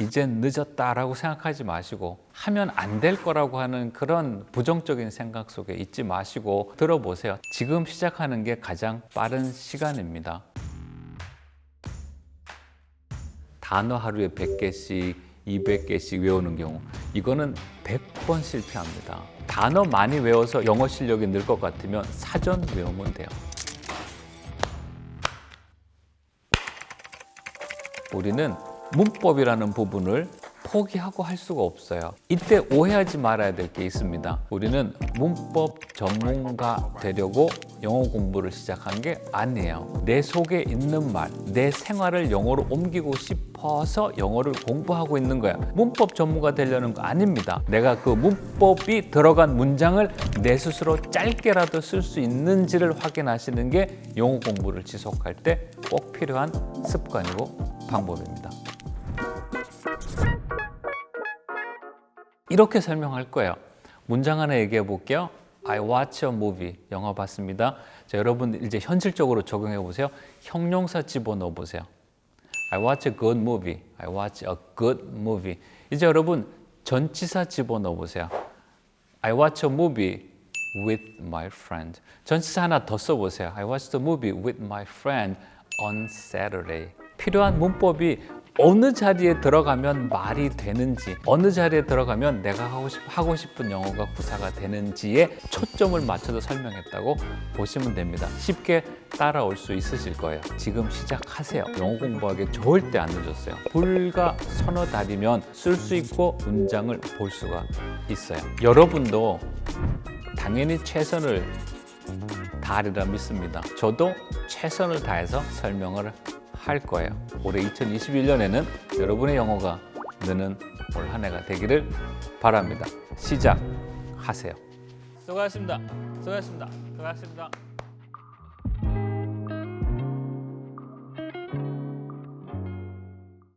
이젠 늦었다라고 생각하지 마시고 하면 안 될 거라고 하는 그런 부정적인 생각 속에 있지 마시고 들어보세요. 지금 시작하는 게 가장 빠른 시간입니다. 단어 하루에 100개씩, 200개씩 외우는 경우 이거는 100번 실패합니다. 단어 많이 외워서 영어 실력이 늘 것 같으면 사전 외우면 돼요. 우리는 문법이라는 부분을 포기하고 할 수가 없어요. 이때 오해하지 말아야 될 게 있습니다. 우리는 문법 전문가 되려고 영어 공부를 시작한 게 아니에요. 내 속에 있는 말, 내 생활을 영어로 옮기고 싶어서 영어를 공부하고 있는 거야. 문법 전문가 되려는 거 아닙니다. 내가 그 문법이 들어간 문장을 내 스스로 짧게라도 쓸 수 있는지를 확인하시는 게 영어 공부를 지속할 때 꼭 필요한 습관이고 방법입니다. 이렇게 설명할 거예요. 문장 하나 얘기해 볼게요. I watch a movie. 영화 봤습니다. 자, 여러분 이제 현실적으로 적용해 보세요. 형용사 집어넣어 보세요. I watch a good movie. I watch a good movie. 이제 여러분 전치사 집어넣어 보세요. I watch a movie with my friend. 전치사 하나 더 써보세요. I watched the movie with my friend on Saturday. 필요한 문법이 어느 자리에 들어가면 말이 되는지, 어느 자리에 들어가면 내가 하고, 싶, 하고 싶은 영어가 구사가 되는지에 초점을 맞춰서 설명했다고 보시면 됩니다. 쉽게 따라올 수 있으실 거예요. 지금 시작하세요. 영어 공부하기 때안 늦었어요. 불과 서너 달이면 쓸 수 있고 문장을 볼 수가 있어요. 여러분도 당연히 최선을 다하리라 믿습니다. 저도 최선을 다해서 설명을 할 거예요. 올해 2021년에는 여러분의 영어가 느는 올 한 해가 되기를 바랍니다. 시작하세요. 수고하셨습니다. 수고하셨습니다. 수고하셨습니다.